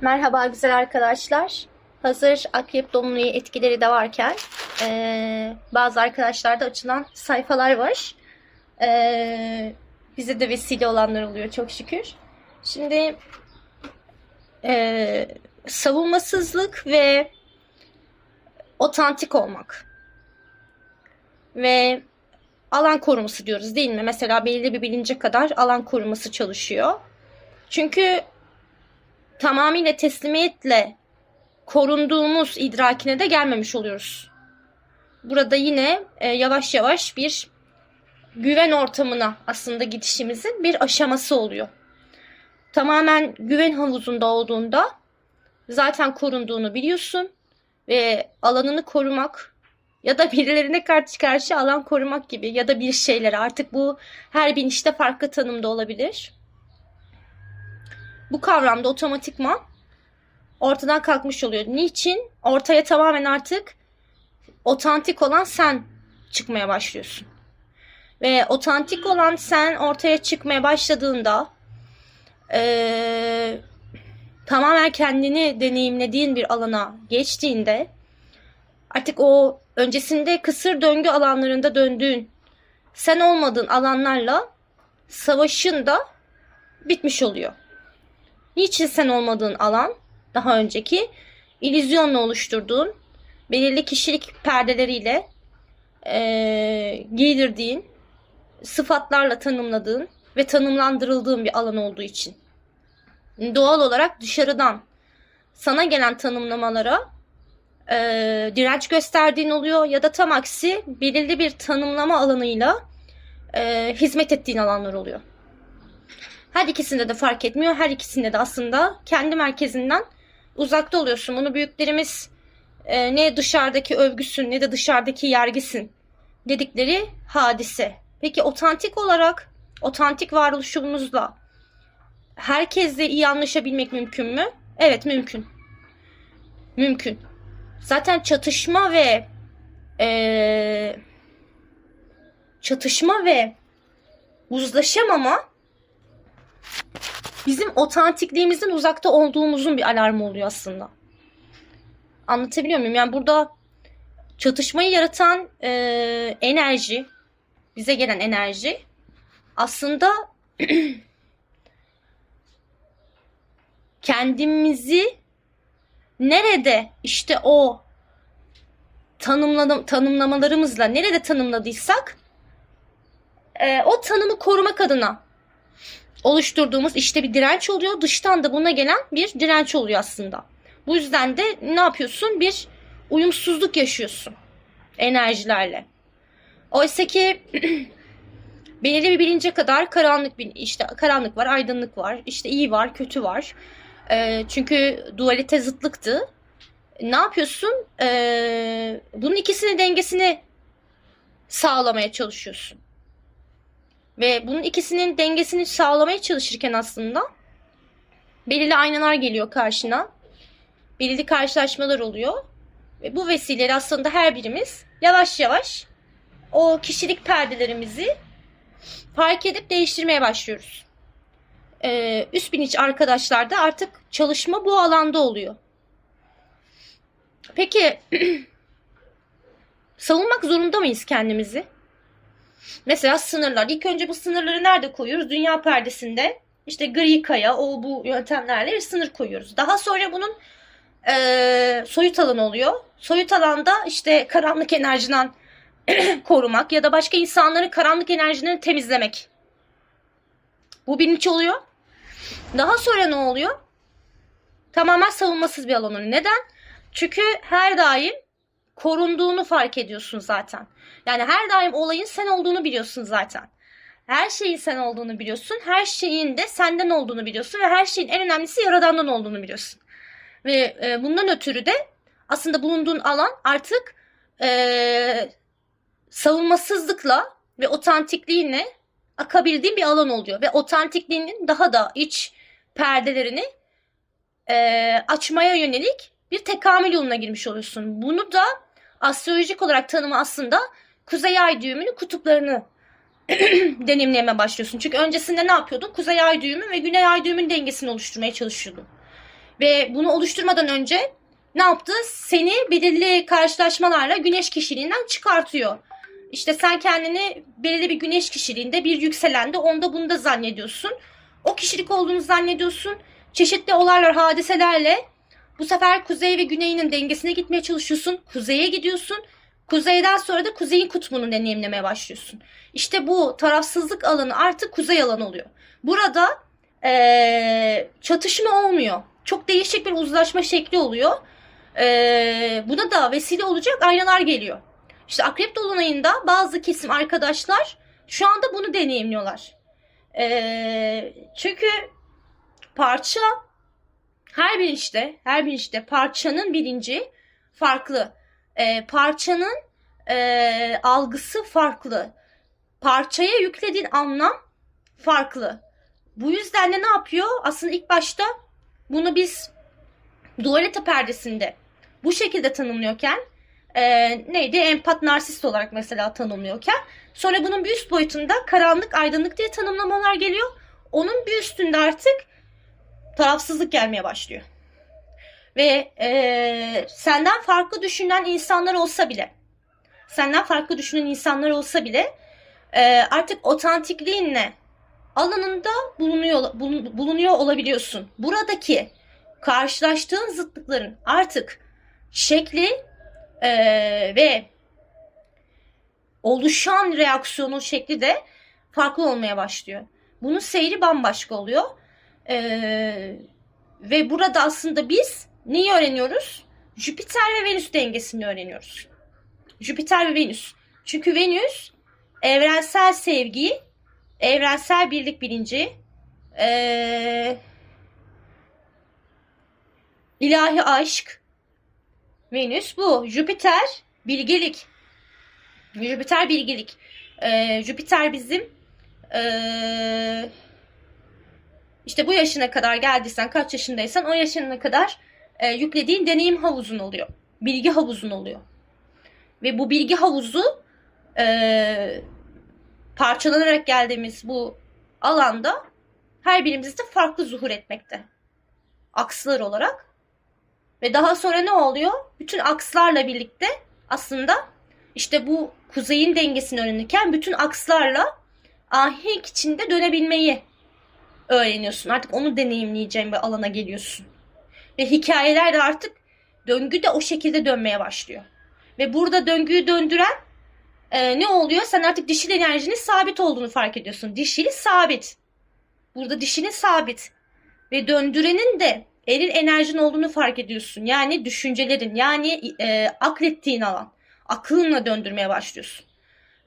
Merhaba güzel arkadaşlar. Hazır akrep dolunayı etkileri de varken eee, bazı arkadaşlarda açılan sayfalar var. Eee, bize de vesile olanlar oluyor çok şükür. Şimdi eee, savunmasızlık ve otantik olmak ve alan koruması diyoruz değil mi? Mesela belirli bir bilince kadar alan koruması çalışıyor. Çünkü tamamıyla teslimiyetle korunduğumuz idrakine de gelmemiş oluyoruz. Burada yine e, yavaş yavaş bir güven ortamına aslında gidişimizin bir aşaması oluyor. Tamamen güven havuzunda olduğunda zaten korunduğunu biliyorsun ve alanını korumak ya da birilerine karşı karşı alan korumak gibi ya da bir şeylere artık bu her binişte farklı tanımda olabilir bu kavramda otomatikman ortadan kalkmış oluyor. Niçin? Ortaya tamamen artık otantik olan sen çıkmaya başlıyorsun. Ve otantik olan sen ortaya çıkmaya başladığında eee, tamamen kendini deneyimlediğin bir alana geçtiğinde artık o öncesinde kısır döngü alanlarında döndüğün sen olmadığın alanlarla savaşın da bitmiş oluyor. Niçin sen olmadığın alan daha önceki illüzyonla oluşturduğun belirli kişilik perdeleriyle eee, giydirdiğin sıfatlarla tanımladığın ve tanımlandırıldığın bir alan olduğu için. Doğal olarak dışarıdan sana gelen tanımlamalara eee, direnç gösterdiğin oluyor ya da tam aksi belirli bir tanımlama alanıyla eee, hizmet ettiğin alanlar oluyor. Her ikisinde de fark etmiyor. Her ikisinde de aslında kendi merkezinden uzakta oluyorsun. Bunu büyüklerimiz e, ne dışarıdaki övgüsün ne de dışarıdaki yergisin dedikleri hadise. Peki otantik olarak otantik varoluşumuzla herkesle iyi anlaşabilmek mümkün mü? Evet mümkün. Mümkün. Zaten çatışma ve e, çatışma ve uzlaşamama bizim otantikliğimizin uzakta olduğumuzun bir alarmı oluyor aslında. Anlatabiliyor muyum? Yani burada çatışmayı yaratan e, enerji, bize gelen enerji aslında kendimizi nerede işte o tanımladım, tanımlamalarımızla nerede tanımladıysak e, o tanımı korumak adına oluşturduğumuz işte bir direnç oluyor. Dıştan da buna gelen bir direnç oluyor aslında. Bu yüzden de ne yapıyorsun? Bir uyumsuzluk yaşıyorsun enerjilerle. Oysa ki belirli bir bilince kadar karanlık bir işte karanlık var, aydınlık var, işte iyi var, kötü var. Ee, çünkü dualite zıtlıktı. Ne yapıyorsun? Ee, bunun ikisinin dengesini sağlamaya çalışıyorsun. Ve bunun ikisinin dengesini sağlamaya çalışırken aslında belirli aynalar geliyor karşına. Belirli karşılaşmalar oluyor. Ve bu vesileyle aslında her birimiz yavaş yavaş o kişilik perdelerimizi fark edip değiştirmeye başlıyoruz. Ee, üst bilinç arkadaşlarda artık çalışma bu alanda oluyor. Peki savunmak zorunda mıyız kendimizi? Mesela sınırlar. İlk önce bu sınırları nerede koyuyoruz? Dünya perdesinde. İşte gri kaya, o bu yöntemlerle bir sınır koyuyoruz. Daha sonra bunun e, soyut alanı oluyor. Soyut alanda işte karanlık enerjiden korumak ya da başka insanların karanlık enerjilerini temizlemek. Bu bilinç oluyor. Daha sonra ne oluyor? Tamamen savunmasız bir alan oluyor. Neden? Çünkü her daim korunduğunu fark ediyorsun zaten. Yani her daim olayın sen olduğunu biliyorsun zaten. Her şeyin sen olduğunu biliyorsun. Her şeyin de senden olduğunu biliyorsun ve her şeyin en önemlisi yaradandan olduğunu biliyorsun. Ve e, bundan ötürü de aslında bulunduğun alan artık e, savunmasızlıkla ve otantikliğine akabildiğin bir alan oluyor. Ve otantikliğinin daha da iç perdelerini e, açmaya yönelik bir tekamül yoluna girmiş oluyorsun. Bunu da astrolojik olarak tanımı aslında kuzey ay düğümünün kutuplarını deneyimlemeye başlıyorsun. Çünkü öncesinde ne yapıyordun? Kuzey ay düğümü ve güney ay düğümün dengesini oluşturmaya çalışıyordun. Ve bunu oluşturmadan önce ne yaptı? Seni belirli karşılaşmalarla güneş kişiliğinden çıkartıyor. İşte sen kendini belirli bir güneş kişiliğinde bir yükselende onda bunda zannediyorsun. O kişilik olduğunu zannediyorsun. Çeşitli olaylar, hadiselerle bu sefer kuzey ve güneyinin dengesine gitmeye çalışıyorsun. Kuzeye gidiyorsun. Kuzeyden sonra da kuzeyin kutbunu deneyimlemeye başlıyorsun. İşte bu tarafsızlık alanı artık kuzey alanı oluyor. Burada eee, çatışma olmuyor. Çok değişik bir uzlaşma şekli oluyor. Eee, buna da vesile olacak aynalar geliyor. İşte Akrep Dolunay'ında bazı kesim arkadaşlar şu anda bunu deneyimliyorlar. Eee, çünkü parça her bir işte, her bir işte parçanın bilinci farklı. Eee, parçanın eee, algısı farklı. Parçaya yüklediğin anlam farklı. Bu yüzden de ne yapıyor? Aslında ilk başta bunu biz dualite perdesinde bu şekilde tanımlıyorken eee, neydi? Empat narsist olarak mesela tanımlıyorken sonra bunun bir üst boyutunda karanlık aydınlık diye tanımlamalar geliyor. Onun bir üstünde artık tarafsızlık gelmeye başlıyor. Ve eee, senden farklı düşünen insanlar olsa bile senden farklı düşünen insanlar olsa bile eee, artık otantikliğinle alanında bulunuyor, bulun- bulunuyor olabiliyorsun. Buradaki karşılaştığın zıtlıkların artık şekli eee, ve oluşan reaksiyonun şekli de farklı olmaya başlıyor. Bunun seyri bambaşka oluyor. Eee, ve burada aslında biz neyi öğreniyoruz? Jüpiter ve Venüs dengesini öğreniyoruz. Jüpiter ve Venüs. Çünkü Venüs evrensel sevgi, evrensel birlik bilinci, eee, ilahi aşk. Venüs bu. Jüpiter bilgelik. Jüpiter bilgelik. Eee, Jüpiter bizim eee işte bu yaşına kadar geldiysen, kaç yaşındaysan o yaşına kadar e, yüklediğin deneyim havuzun oluyor. Bilgi havuzun oluyor. Ve bu bilgi havuzu e, parçalanarak geldiğimiz bu alanda her birimizde farklı zuhur etmekte. Akslar olarak. Ve daha sonra ne oluyor? Bütün akslarla birlikte aslında işte bu kuzeyin dengesini öğrenirken bütün akslarla ahenk içinde dönebilmeyi öğreniyorsun. Artık onu deneyimleyeceğin bir alana geliyorsun. Ve hikayeler de artık döngü de o şekilde dönmeye başlıyor. Ve burada döngüyü döndüren e, ne oluyor? Sen artık dişil enerjinin sabit olduğunu fark ediyorsun. Dişili sabit. Burada dişinin sabit. Ve döndürenin de eril enerjin olduğunu fark ediyorsun. Yani düşüncelerin, yani e, aklettiğin alan. Aklınla döndürmeye başlıyorsun.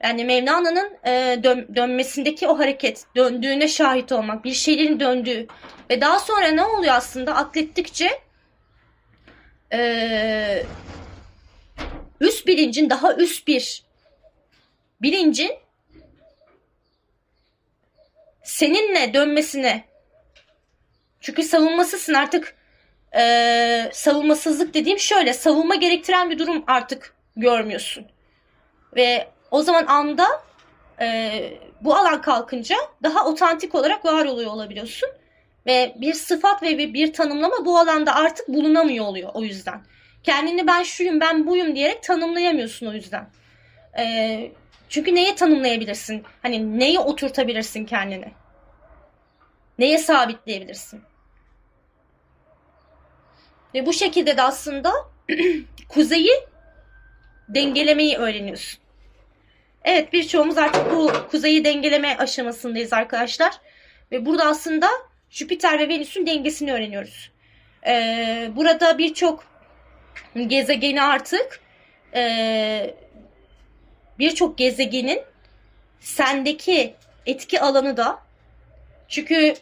Yani Mevlana'nın e, dön- dönmesindeki o hareket, döndüğüne şahit olmak, bir şeylerin döndüğü ve daha sonra ne oluyor aslında? Aklettikçe e, üst bilincin daha üst bir bilincin seninle dönmesine çünkü savunmasızsın artık e, savunmasızlık dediğim şöyle savunma gerektiren bir durum artık görmüyorsun. Ve o zaman anda e, bu alan kalkınca daha otantik olarak var oluyor olabiliyorsun. Ve bir sıfat ve bir, bir tanımlama bu alanda artık bulunamıyor oluyor o yüzden. Kendini ben şuyum ben buyum diyerek tanımlayamıyorsun o yüzden. E, çünkü neye tanımlayabilirsin? Hani neye oturtabilirsin kendini? Neye sabitleyebilirsin? Ve bu şekilde de aslında kuzeyi dengelemeyi öğreniyorsun. Evet birçoğumuz artık bu kuzeyi dengeleme aşamasındayız arkadaşlar. Ve burada aslında Jüpiter ve Venüs'ün dengesini öğreniyoruz. Ee, burada birçok gezegeni artık e, birçok gezegenin sendeki etki alanı da çünkü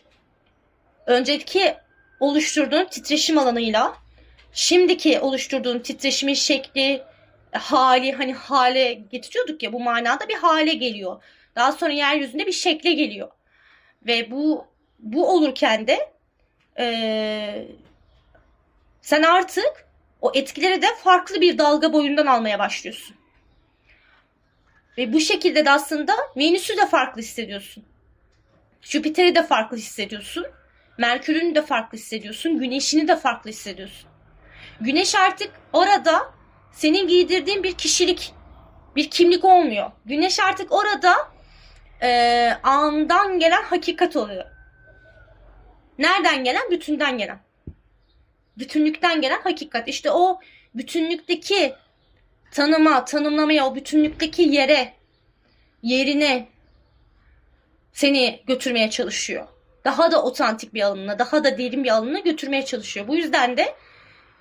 önceki oluşturduğun titreşim alanıyla şimdiki oluşturduğun titreşimin şekli, hali hani hale getiriyorduk ya bu manada bir hale geliyor. Daha sonra yeryüzünde bir şekle geliyor. Ve bu bu olurken de eee, sen artık o etkileri de farklı bir dalga boyundan almaya başlıyorsun. Ve bu şekilde de aslında Venüs'ü de farklı hissediyorsun. Jüpiter'i de farklı hissediyorsun. Merkür'ünü de farklı hissediyorsun. Güneşini de farklı hissediyorsun. Güneş artık orada senin giydirdiğin bir kişilik, bir kimlik olmuyor. Güneş artık orada e, andan gelen hakikat oluyor. Nereden gelen? Bütünden gelen. Bütünlükten gelen hakikat. İşte o bütünlükteki tanıma, tanımlamaya, o bütünlükteki yere, yerine seni götürmeye çalışıyor. Daha da otantik bir alanına, daha da derin bir alanına götürmeye çalışıyor. Bu yüzden de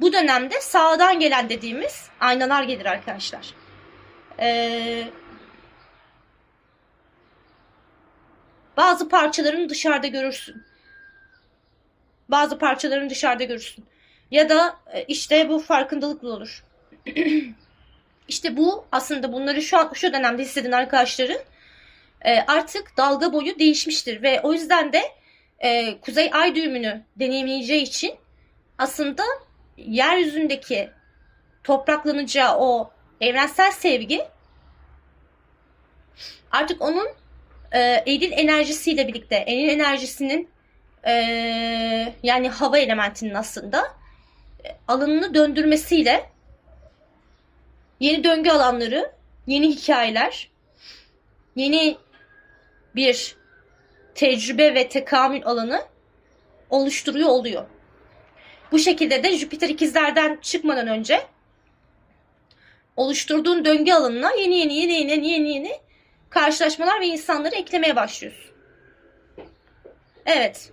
bu dönemde sağdan gelen dediğimiz aynalar gelir arkadaşlar. Ee, bazı parçalarını dışarıda görürsün. Bazı parçalarını dışarıda görürsün. Ya da e, işte bu farkındalıkla olur. işte bu aslında bunları şu an şu dönemde hisseden arkadaşların e, artık dalga boyu değişmiştir ve o yüzden de e, kuzey ay düğümünü deneyimleyeceği için aslında yeryüzündeki topraklanacağı o evrensel sevgi artık onun e, eril enerjisiyle birlikte eril enerjisinin e, yani hava elementinin aslında e, alanını döndürmesiyle yeni döngü alanları, yeni hikayeler, yeni bir tecrübe ve tekamül alanı oluşturuyor oluyor. Bu şekilde de Jüpiter ikizlerden çıkmadan önce oluşturduğun döngü alanına yeni yeni yeni yeni yeni yeni karşılaşmalar ve insanları eklemeye başlıyorsun. Evet.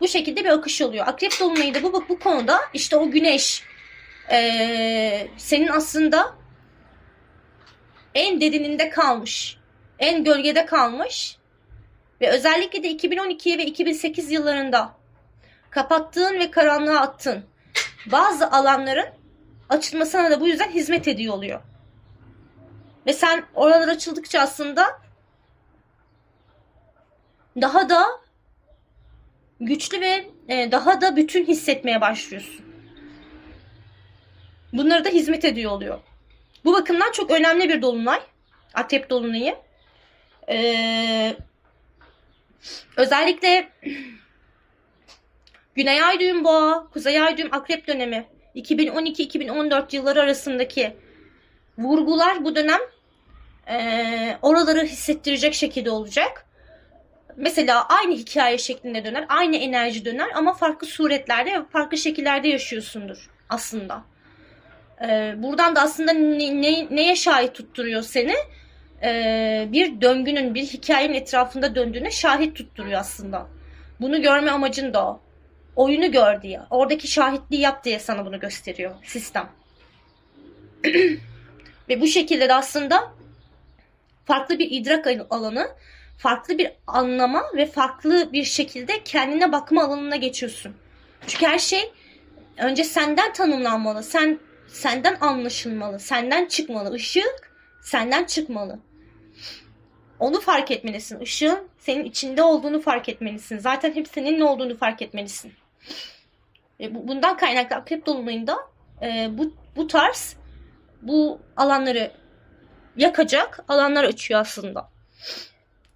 Bu şekilde bir akış oluyor. Akrep dolunayı da bu, bu konuda işte o güneş ee, senin aslında en derininde kalmış, en gölgede kalmış ve özellikle de 2012 ve 2008 yıllarında kapattığın ve karanlığa attığın bazı alanların açılmasına da bu yüzden hizmet ediyor oluyor. Ve sen oralar açıldıkça aslında daha da güçlü ve e, daha da bütün hissetmeye başlıyorsun. Bunları da hizmet ediyor oluyor. Bu bakımdan çok önemli bir dolunay. Akrep dolunayı. Ee, özellikle Güney Ay düğüm boğa, Kuzey Ay düğüm akrep dönemi 2012-2014 yılları arasındaki vurgular bu dönem e, oraları hissettirecek şekilde olacak. Mesela aynı hikaye şeklinde döner, aynı enerji döner ama farklı suretlerde ve farklı şekillerde yaşıyorsundur aslında. Ee, buradan da aslında ne, ne, neye şahit tutturuyor seni? Ee, bir döngünün, bir hikayenin etrafında döndüğüne şahit tutturuyor aslında. Bunu görme amacın da o. Oyunu gör diye. Oradaki şahitliği yap diye sana bunu gösteriyor sistem. Ve bu şekilde de aslında farklı bir idrak alanı, farklı bir anlama ve farklı bir şekilde kendine bakma alanına geçiyorsun. Çünkü her şey önce senden tanımlanmalı. Sen senden anlaşılmalı, senden çıkmalı. Işık senden çıkmalı. Onu fark etmelisin. Işığın senin içinde olduğunu fark etmelisin. Zaten hep senin ne olduğunu fark etmelisin. E, bundan kaynaklı akrep dolunayında e, bu, bu tarz bu alanları yakacak alanlar açıyor aslında.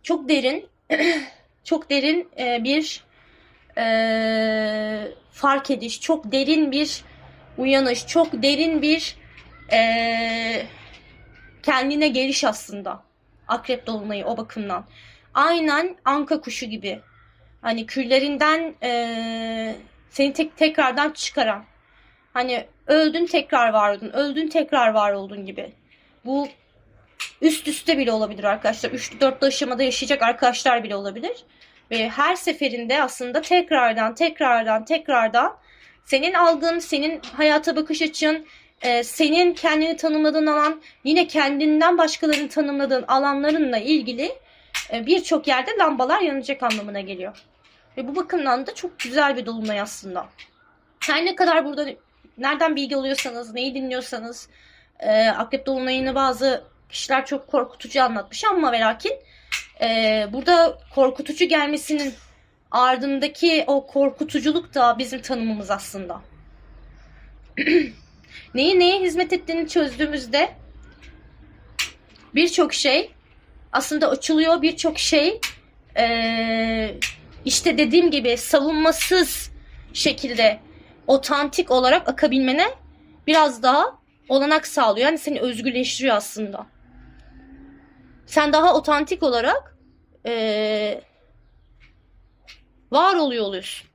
Çok derin çok derin e, bir e, fark ediş, çok derin bir uyanış, çok derin bir e, kendine geliş aslında. Akrep dolunayı o bakımdan. Aynen anka kuşu gibi. Hani küllerinden e, seni tek tekrardan çıkaran. Hani öldün tekrar var oldun, öldün tekrar var oldun gibi. Bu üst üste bile olabilir arkadaşlar. Üçlü dörtlü aşamada yaşayacak arkadaşlar bile olabilir. Ve her seferinde aslında tekrardan tekrardan tekrardan senin algın, senin hayata bakış açın, e, senin kendini tanımladığın alan, yine kendinden başkalarını tanımladığın alanlarınla ilgili e, birçok yerde lambalar yanacak anlamına geliyor. Ve bu bakımdan da çok güzel bir dolunay aslında. Her ne kadar burada nereden bilgi alıyorsanız, neyi dinliyorsanız, e, Akrep Dolunay'ını bazı kişiler çok korkutucu anlatmış ama ve lakin e, burada korkutucu gelmesinin ardındaki o korkutuculuk da bizim tanımımız aslında. Neyi neye hizmet ettiğini çözdüğümüzde birçok şey aslında açılıyor. Birçok şey ee, işte dediğim gibi savunmasız şekilde otantik olarak akabilmene biraz daha olanak sağlıyor. Yani seni özgürleştiriyor aslında. Sen daha otantik olarak eee, var oluyor oluyorsun.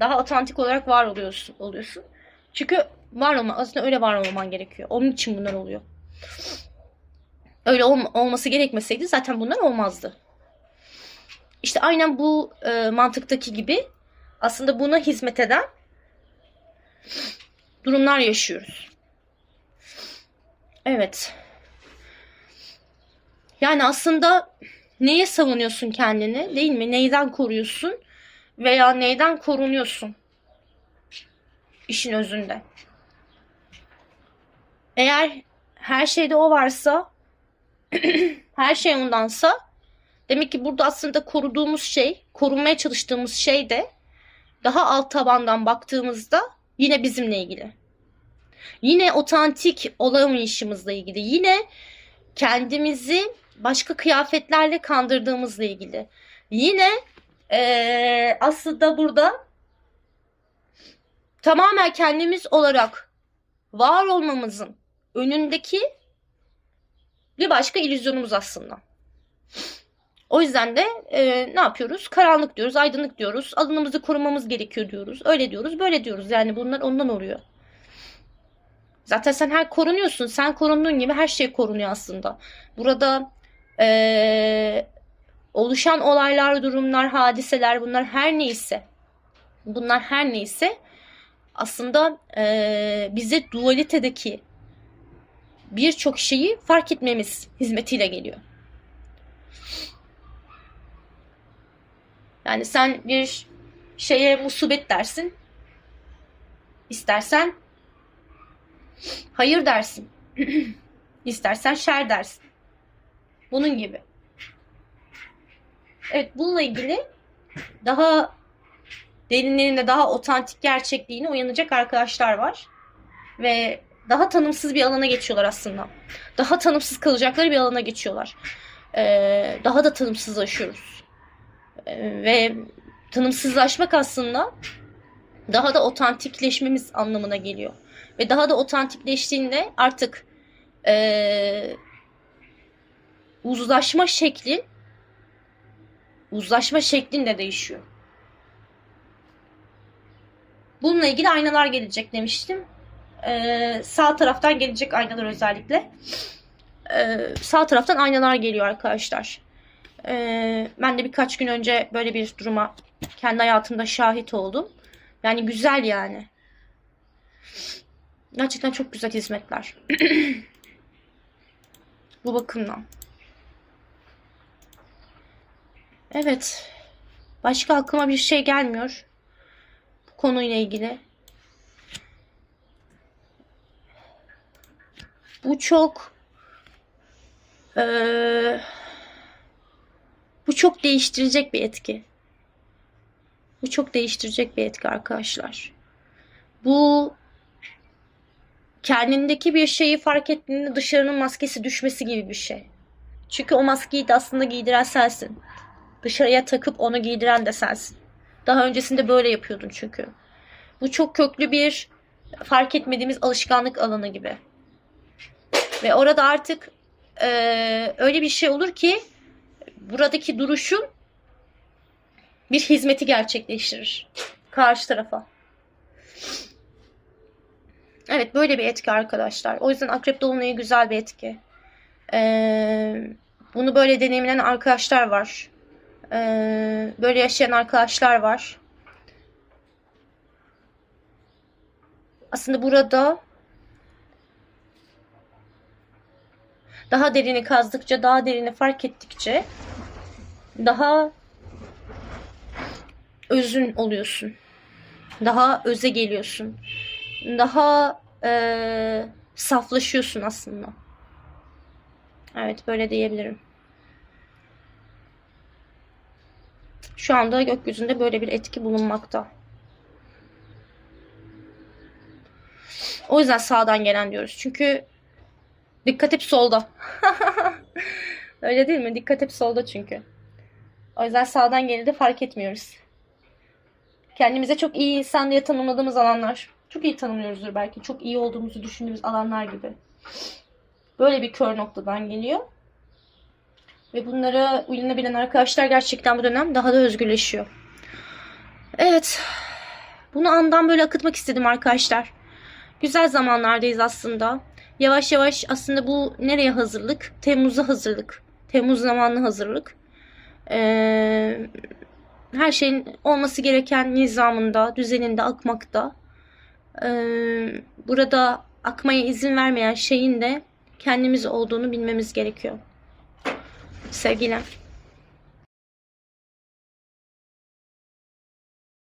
Daha otantik olarak var oluyorsun. oluyorsun. Çünkü var olma, aslında öyle var olman gerekiyor. Onun için bunlar oluyor. Öyle olma- olması gerekmeseydi zaten bunlar olmazdı. İşte aynen bu e, mantıktaki gibi aslında buna hizmet eden durumlar yaşıyoruz. Evet. Yani aslında neye savunuyorsun kendini değil mi? Neyden koruyorsun veya neyden korunuyorsun? İşin özünde. Eğer her şeyde o varsa her şey ondansa demek ki burada aslında koruduğumuz şey, korunmaya çalıştığımız şey de daha alt tabandan baktığımızda yine bizimle ilgili. Yine otantik olamayışımızla ilgili. Yine kendimizi başka kıyafetlerle kandırdığımızla ilgili. Yine eee, aslında burada tamamen kendimiz olarak var olmamızın önündeki bir başka illüzyonumuz aslında. O yüzden de e, ne yapıyoruz? Karanlık diyoruz, aydınlık diyoruz, alanımızı korumamız gerekiyor diyoruz. Öyle diyoruz, böyle diyoruz. Yani bunlar ondan oluyor. Zaten sen her korunuyorsun. Sen korunduğun gibi her şey korunuyor aslında. Burada e, oluşan olaylar, durumlar, hadiseler bunlar her neyse bunlar her neyse aslında e, bize dualitedeki birçok şeyi fark etmemiz hizmetiyle geliyor. Yani sen bir şeye musibet dersin. İstersen hayır dersin. İstersen şer dersin. Bunun gibi. Evet bununla ilgili daha derinlerinde daha otantik gerçekliğine uyanacak arkadaşlar var. Ve daha tanımsız bir alana geçiyorlar aslında. Daha tanımsız kalacakları bir alana geçiyorlar. Ee, daha da tanımsızlaşıyoruz. Ve tanımsızlaşmak aslında daha da otantikleşmemiz anlamına geliyor. Ve daha da otantikleştiğinde artık ee, uzlaşma şekli uzlaşma şeklin de değişiyor. Bununla ilgili aynalar gelecek demiştim. Ee, sağ taraftan gelecek aynalar özellikle. Ee, sağ taraftan aynalar geliyor arkadaşlar. Ee, ben de birkaç gün önce böyle bir duruma kendi hayatımda şahit oldum. Yani güzel yani. Gerçekten çok güzel hizmetler. Bu bakımdan. Evet. Başka aklıma bir şey gelmiyor. Bu konuyla ilgili. Bu çok eee, bu çok değiştirecek bir etki. Bu çok değiştirecek bir etki arkadaşlar. Bu kendindeki bir şeyi fark ettiğinde dışarının maskesi düşmesi gibi bir şey. Çünkü o maskeyi de aslında giydiren sensin. Dışarıya takıp onu giydiren de sensin. Daha öncesinde böyle yapıyordun çünkü. Bu çok köklü bir fark etmediğimiz alışkanlık alanı gibi. Ve orada artık eee, öyle bir şey olur ki buradaki duruşun bir hizmeti gerçekleştirir karşı tarafa. Evet böyle bir etki arkadaşlar. O yüzden akrep dolunayı güzel bir etki. Eee, bunu böyle deneyimleyen arkadaşlar var. Eee, böyle yaşayan arkadaşlar var. Aslında burada daha derini kazdıkça, daha derini fark ettikçe daha özün oluyorsun. Daha öze geliyorsun. Daha eee, saflaşıyorsun aslında. Evet böyle diyebilirim. Şu anda gökyüzünde böyle bir etki bulunmakta. O yüzden sağdan gelen diyoruz. Çünkü dikkat hep solda. Öyle değil mi? Dikkat hep solda çünkü. O yüzden sağdan geleni fark etmiyoruz. Kendimize çok iyi insan diye tanımladığımız alanlar. Çok iyi tanımlıyoruzdur belki. Çok iyi olduğumuzu düşündüğümüz alanlar gibi. Böyle bir kör noktadan geliyor. Ve bunlara uyanabilen arkadaşlar gerçekten bu dönem daha da özgürleşiyor. Evet. Bunu andan böyle akıtmak istedim arkadaşlar. Güzel zamanlardayız aslında. Yavaş yavaş aslında bu nereye hazırlık? Temmuz'a hazırlık. Temmuz zamanlı hazırlık. Ee, her şeyin olması gereken nizamında, düzeninde akmakta. Ee, burada akmaya izin vermeyen şeyin de kendimiz olduğunu bilmemiz gerekiyor. Sevgiler.